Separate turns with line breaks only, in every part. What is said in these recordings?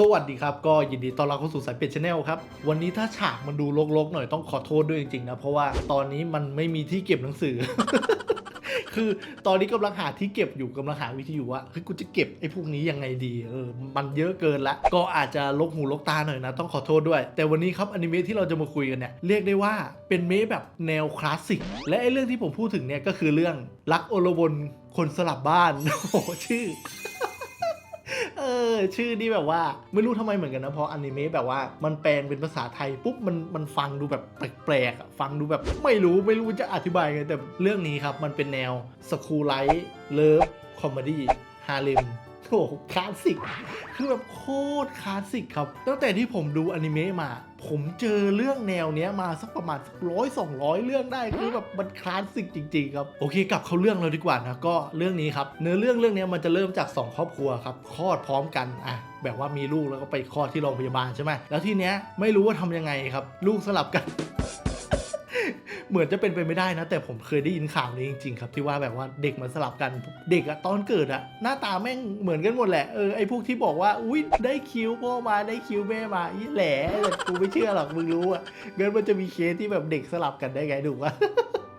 สวัสดีครับ ก็ยินดีต้อนรับเข้าสู่สายเป็ดชาแนลครับ วันนี้ถ้าฉากมันดูรกๆหน่อยต้องขอโทษด้วยจริงๆนะ เพราะว่าตอนนี้มันไม่มีที่เก็บหนังสือ คือตอนนี้กำลังหาที่เก็บอยู่กำลังหาวิธีอยู่ว่าเฮ้ยกูจะเก็บไอ้พวกนี้ยังไงดีเออมันเยอะเกินละก็อาจจะลกหูลกตาหน่อยนะ ต้องขอโทษด้วย แต่วันนี้ครับอนิเมะที่เราจะมาคุยกันเนี่ยเรียกได้ว่าเป็นเมะแบบแนวคลาสสิกและไอ้เรื่องที่ผมพูดถึงเนี่ยก็คือเรื่องรักโอลวนคนสลับบ้านโอ้ชื่อ ออชื่อนี่แบบว่า ไม่รู้ทำไมเหมือนกันนะเพราะอนิเมะแบบว่ามันแปลงเป็นภาษาไทยปุ๊บมันมันฟังดูแบบแปลกๆอะฟังดูแบบไม่รู้ไม่รู้จะอธิบายไงแต่เรื่องนี้ครับมันเป็นแนวสคูลไลท์เลิฟคอมเมดี้ฮาเลม โอ้โหคลาสสิก คือแบบโคตรคลาสสิกครับ ตั้งแต่ที่ผมดูอนิเมะมา ผมเจอเรื่องแนวเนี้ยมาสักประมาณร้อยสองร้อยเรื่องได้ คือแบบมันคลาสสิกจริง ๆ ครับ โอเคกลับเข้าเรื่องเราดีกว่านะ ก็เรื่องนี้ครับ เนื้อเรื่องเรื่องนี้มันจะเริ่มจาก 2 ครอบครัวครับคลอดพร้อมกันอะแบบว่ามีลูกแล้วก็ไปคลอดที่โรงพยาบาลใช่ไหมแล้วทีเนี้ยไม่รู้ว่าทำยังไงครับ ลูกสลับกัน เหมือนจะเป็นไปไม่ได้นะ แต่ผมเคยได้ยินข่าวนี้จริง ๆ ครับที่ว่าแบบว่าเด็กมันสลับกันเด็กอะตอนเกิดอะหน้าตาแม่งเหมือนกันหมดแหละเออไอพวกที่บอกว่าอุ้ยได้คิ้วพ่อมาได้คิ้วแม่มาอีแหละแต่กูไม่เชื่อหรอกมึงรู้อะเงินมันจะมีเคสที่แบบเด็กสลับกันได้ไงถูกปะ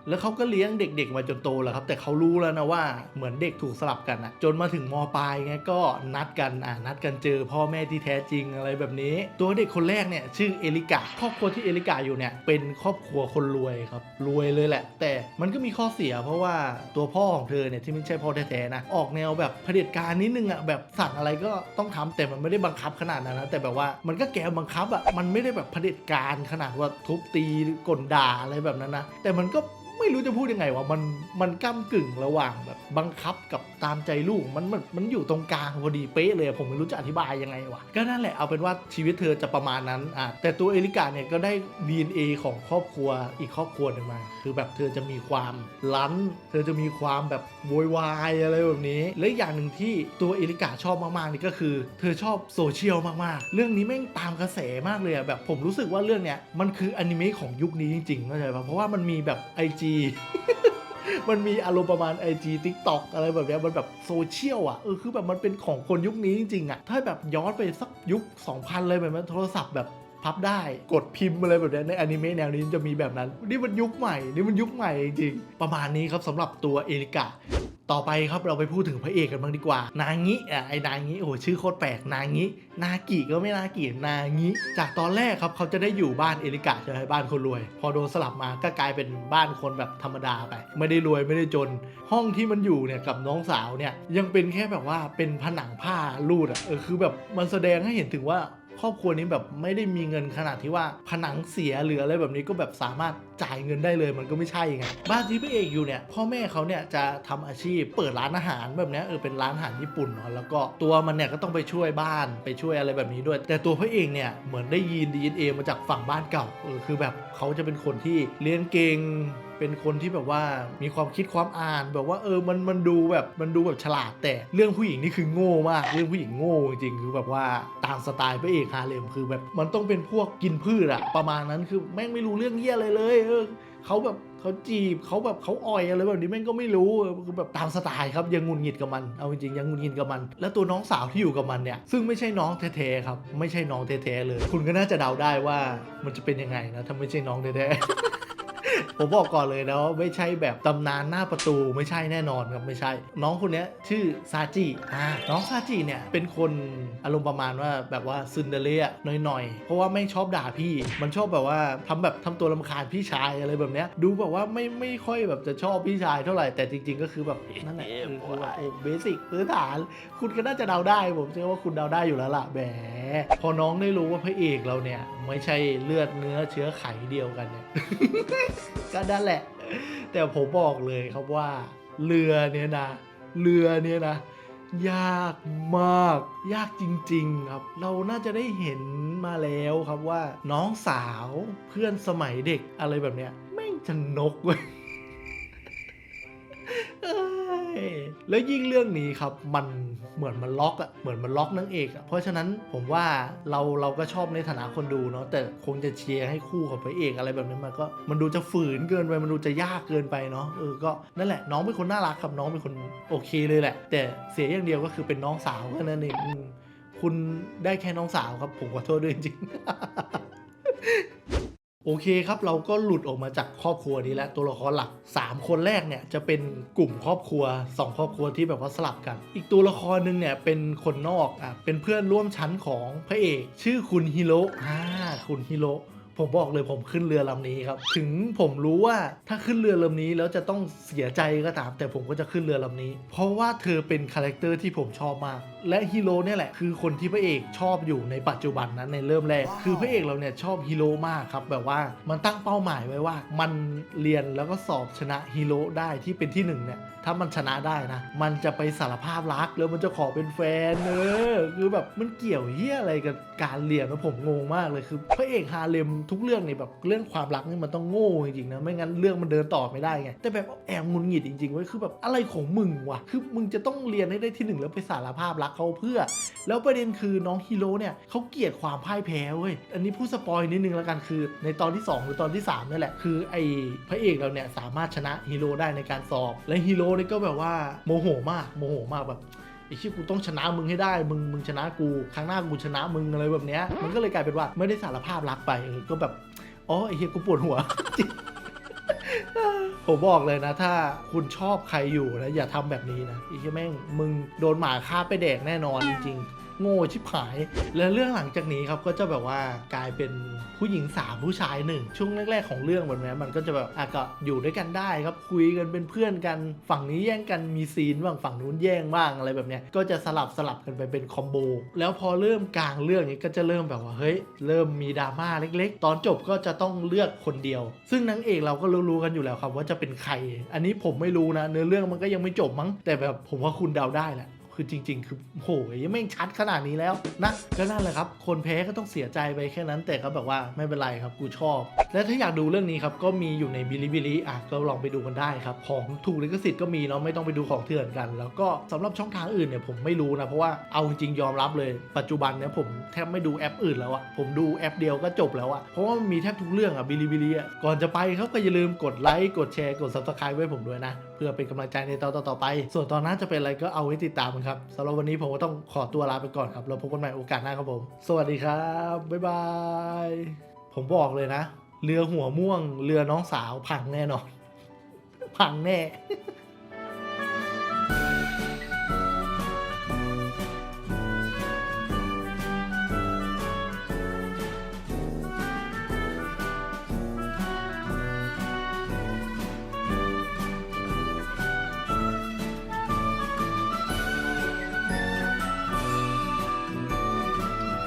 แล้วเขาก็เลี้ยงเด็ก ๆ มาจนโตแล้วครับ แต่เขารู้แล้วนะว่าเหมือนเด็กถูกสลับกันอะจนมาถึงมปลายไงก็นัดกันอะนัดกันเจอพ่อแม่ที่แท้จริงอะไรแบบนี้ ตัวเด็กคนแรกเนี่ยชื่อเอลิกาครอบครัวที่เอลิกาอยู่เนี่ยเป็นครอบครัวคนรวยครับรวยเลยแหละ แต่มันก็มีข้อเสีย เพราะว่าตัวพ่อของเธอเนี่ยที่ไม่ใช่พ่อแท้ๆนะออกแนวแบบเผด็จการนิดนึงอะแบบสั่งอะไรก็ต้องทำแต่มันไม่ได้บังคับขนาดนั้นนะแต่แบบว่ามันก็แกบังคับอะมันไม่ได้แบบเผด็จการขนาดว่าทุบตีกลด่าอะไรแบบนั้นนะแต่มันก็ ไม่รู้จะพูดยังไงวะมันมันก้ากึ่งระหว่างแบบบังคับกับตามใจลูกมันมันมันอยู่ตรงกลางพอดีเป๊ะเลยผมไม่รู้จะอธิบายยังไงวะก็นั่นแหละเอาเป็นว่าชีวิตเธอจะประมาณนั้นอะแต่ตัวเอลิกาเนี่ยก็ได้ DNA ของครอบครัวอีกครอบครัวหนึ่งมา คือแบบเธอจะมีความลั้น เธอจะมีความแบบโวยวายอะไรแบบนี้ และอีกอย่างหนึ่งที่ตัวเอลิกาชอบมากๆนี่ก็คือ เธอชอบโซเชียลมากๆ เรื่องนี้แม่งตามกระแสมากเลยอะแบบผมรู้สึกว่าเรื่องเนี้ยมันคืออนิเมะของยุคนี้จริงๆเข้าใจปะเพราะว่ามันมีแบบ IG มันมีอารมณ์ประมาณ IG TikTok อะไรแบบนี้มันแบบโซเชียลอะเออคือแบบมันเป็นของคนยุคนี้จริงๆอะถ้าแบบย้อนไปสักยุค 2000 เลยแบบนั้นโทรศัพท์แบบพับได้กดพิมพ์อะไรแบบนี้ในอนิเมะแนวนี้จะมีแบบนั้น นี่มันยุคใหม่ นี่มันยุคใหม่จริงๆประมาณนี้ครับสำหรับตัวเอริกา ต่อไปครับเราไปพูดถึงพระเอกกันบ้างดีกว่า นางิอะไอ้นางิโอ้ชื่อโคตรแปลกนางินากิก็ไม่นากินางิจากตอนแรกครับเขาจะได้อยู่บ้านเอริกะใช่ไหมบ้านคนรวย พอโดนสลับมาก็กลายเป็นบ้านคนแบบธรรมดาไป ไม่ได้รวยไม่ได้จน ห้องที่มันอยู่เนี่ยกับน้องสาวเนี่ยยังเป็นแค่แบบว่าเป็นผนังผ้าลูดอะเออคือแบบมันแสดงให้เห็นถึงว่า ครอบครัวนี้แบบไม่ได้มีเงินขนาดที่ว่าผนังเสียหรืออะไรแบบนี้ก็แบบสามารถจ่ายเงินได้เลยมันก็ไม่ใช่ไงบ้านที่พระเอกอยู่เนี่ยพ่อแม่เขาเนี่ยจะทำอาชีพเปิดร้านอาหารแบบนี้เออเป็นร้านอาหารญี่ปุ่นเนาะแล้วก็ตัวมันเนี่ยก็ต้องไปช่วยบ้านไปช่วยอะไรแบบนี้ด้วย แต่ตัวพระเอกเนี่ยเหมือนได้ยีนดีเอมาจากฝั่งบ้านเก่าเออคือแบบเขาจะเป็นคนที่เรียนเก่ง เป็นคนที่แบบว่ามีความคิดความอ่านแบบว่าเออมันมันดูแบบมันดูแบบฉลาดแต่เรื่องผู้หญิงนี่คือโง่มาก เรื่องผู้หญิงโง่จริงๆคือแบบว่าตามสไตล์พระเอกฮาเลมคือแบบมันต้องเป็นพวกกินพืชอะประมาณนั้นคือแม่งไม่รู้เรื่องเหี้ยอะไรเลยเออเขาแบบเขาจีบเขาแบบเขาอ่อยอะไรแบบนี้แม่งก็ไม่รู้คือแบบตามสไตล์ครับยังงุนหงิดกับมันเอาจริงๆยังงุนหงิดกับมัน แล้วตัวน้องสาวที่อยู่กับมันเนี่ยซึ่งไม่ใช่น้องแท้ๆครับ ไม่ใช่น้องแท้ๆเลย คุณก็น่าจะเดาได้ว่ามันจะเป็นยังไงนะถ้าไม่ใช่น้องแท้ๆ ผมบอกก่อนเลยนะว่าไม่ใช่แบบตำนานหน้าประตูไม่ใช่แน่นอนครับไม่ใช่ น้องคนเนี้ยชื่อซาจิอ่าน้องซาจิเนี่ยเป็นคนอารมณ์ประมาณว่าแบบว่าซึนเดอเรล่หน่อยๆ เพราะว่าไม่ชอบด่าพี่ มันชอบแบบว่าทำแบบทำตัวรำคาญพี่ชายอะไรแบบเนี้ย ดูแบบว่าไม่ไม่ค่อยแบบจะชอบพี่ชายเท่าไหร่แต่จริง ๆ ก็คือแบบนั่นแหละคือคือแบบโอ้เบสิกพื้นฐาน คุณก็น่าจะเดาได้ผมเชื่อว่าคุณเดาได้อยู่แล้วล่ะแหมพอน้องได้รู้ว่าพระเอกเราเนี่ย ไม่ใช่เลือดเนื้อเชื้อไขเดียวกันเนี่ย ก็นั่นแหละ แต่ผมบอกเลยครับว่า เรือเนี่ยนะ เรือเนี่ยนะ ยากมาก ยากจริง ๆ ครับ เราน่าจะได้เห็นมาแล้วครับว่า น้องสาวเพื่อนสมัยเด็กอะไรแบบเนี้ยแม่งจะนกเว้ย แล้วยิ่งเรื่องนี้ครับมันเหมือนมันล็อกอะเหมือนมันล็อกนางเอกอะเพราะฉะนั้นผมว่าเราเราก็ชอบในฐานะคนดูเนาะแต่คงจะเชียร์ให้คู่กับพระเอกอะไรแบบนี้มันก็มันดูจะฝืนเกินไปมันดูจะยากเกินไปเนาะเออก็นั่นแหละน้องเป็นคนน่ารักครับน้องเป็นคนโอเคเลยแหละ แต่เสียอย่างเดียวก็คือเป็นน้องสาวแค่นั้นเองคุณได้แค่น้องสาวครับผมขอโทษด้วยจริง โอเคครับเราก็หลุดออกมาจากครอบครัวนี้แล้วตัวละครหลัก 3 คนแรกเนี่ยจะเป็นกลุ่มครอบครัว 2 ครอบครัวที่แบบว่าสลับกัน อีกตัวละครหนึ่งเนี่ยเป็นคนนอกอะเป็นเพื่อนร่วมชั้นของพระเอก ชื่อคุณฮิโร่อ่าคุณฮิโร่ผมบอกเลยผมขึ้นเรือลำนี้ครับ ถึงผมรู้ว่าถ้าขึ้นเรือลำนี้แล้วจะต้องเสียใจก็ตาม แต่ผมก็จะขึ้นเรือลำนี้ เพราะว่าเธอเป็นคาแรคเตอร์ที่ผมชอบมากและฮีโร่เนี่ยแหละคือคนที่พระเอกชอบอยู่ในปัจจุบันนั้นในเริ่มแรก คือพระเอกเราเนี่ยชอบฮีโร่มากครับแบบว่ามันตั้งเป้าหมายไว้ว่า มันเรียนแล้วก็สอบชนะฮีโร่ได้ที่เป็นที่หนึ่งเนี่ยถ้ามันชนะได้นะ มันจะไปสารภาพรักแล้วมันจะขอเป็นแฟนเออคือแบบมันเกี่ยวเฮี้ยอะไรกับการเรียนนะผมงงมากเลยคือพระเอกฮาเลมทุกเรื่องนี่แบบเรื่องความรักนี่มันต้องโง่จริงๆนะไม่งั้นเรื่องมันเดินต่อไม่ได้ไงแต่แบบแอบงุนหงิดจริงๆเว้ยคือแบบอะไรของมึงวะคือมึงจะต้องเรียนให้ได้ที่หนึ่งแล้วไปสารภาพรักเขาเพื่อ แล้วประเด็นคือน้องฮีโร่เนี่ยเขาเกลียดความพ่ายแพ้เว้ยอันนี้พูดสปอยนิดนึงแล้วกันคือ ในตอนที่ 2 หรือตอนที่3นี่แหละคือไอ้พระเอกเราเนี่ยสามารถชนะฮีโร่ได้ในการสอบ และฮีโร่เนี่ยก็แบบว่าโมโหมากโมโหมากแบบไอ้ชี่กูต้องชนะมึงให้ได้ มึงมึงชนะกู ครั้งหน้ากูชนะมึงอะไรแบบเนี้ยมันก็เลยกลายเป็นว่าไม่ได้สารภาพรักไปก็แบบอ๋อไอ้เฮียกูปวดหัว ผมบอกเลยนะ ถ้าคุณชอบใครอยู่นะอย่าทำแบบนี้นะอีกแม่งมึงโดนหมาฆ่าไปแดกแน่นอนจริง โง่ชิบหาย แล้วเรื่องหลังจากนี้ครับก็จะแบบว่ากลายเป็นผู้หญิงสามผู้ชายหนึ่งช่วงแรก ๆ ของเรื่องแบบนี้มันก็จะแบบอะก็อยู่ด้วยกันได้ครับคุยกันเป็นเพื่อนกัน ฝั่งนี้แย่งกันมีซีนบ้างฝั่งนู้นแย่งบ้างอะไรแบบเนี้ยก็จะสลับสลับกันไปเป็นคอมโบแล้วพอเริ่มกลางเรื่องนี้ก็จะเริ่มแบบว่าเฮ้ยเริ่มมีดราม่าเล็ก ๆ ตอนจบก็จะต้องเลือกคนเดียว ซึ่งนางเอกเราก็รู้ๆกันอยู่แล้วครับว่าจะเป็นใคร อันนี้ผมไม่รู้นะ เนื้อเรื่องมันก็ยังไม่จบมั้งแต่แบบผมว่าคุณเดาได้แหละ คือจริง ๆ คือโหยังไม่ชัดขนาดนี้แล้วนะก็นั่นแหละครับ คนแพ้ก็ต้องเสียใจไปแค่นั้น แต่ก็แบบว่าไม่เป็นไรครับกูชอบ และถ้าอยากดูเรื่องนี้ครับก็มีอยู่ในบิลิบิลิอะก็ลองไปดูกันได้ครับ ของถูกลิขสิทธิ์ก็มีเนาะไม่ต้องไปดูของเถื่อนกัน แล้วก็สำหรับช่องทางอื่นเนี่ยผมไม่รู้นะเพราะว่าเอาจริงๆยอมรับเลยปัจจุบันเนี่ยผมแทบไม่ดูแอปอื่นแล้วอะผมดูแอปเดียวก็จบแล้วอะเพราะว่ามันมีแทบทุกเรื่องอะบิลิบิลิอะก่อนจะไปครับก็อย่าลืมกดไลค์กดแชร์กด subscribe ไว้ผมด้วยนะ เพื่อเป็นกำลังใจในตอนต่อๆไป ส่วนตอนนั้นจะเป็นอะไรก็เอาไว้ติดตามกันครับสำหรับวันนี้ผมก็ต้องขอตัวลาไปก่อนครับเราพบกันใหม่โอกาสหน้าครับผม สวัสดีครับบ๊ายบายผมบอกเลยนะ เรือหัวม่วง เรือน้องสาวพังแน่นอนพังแน่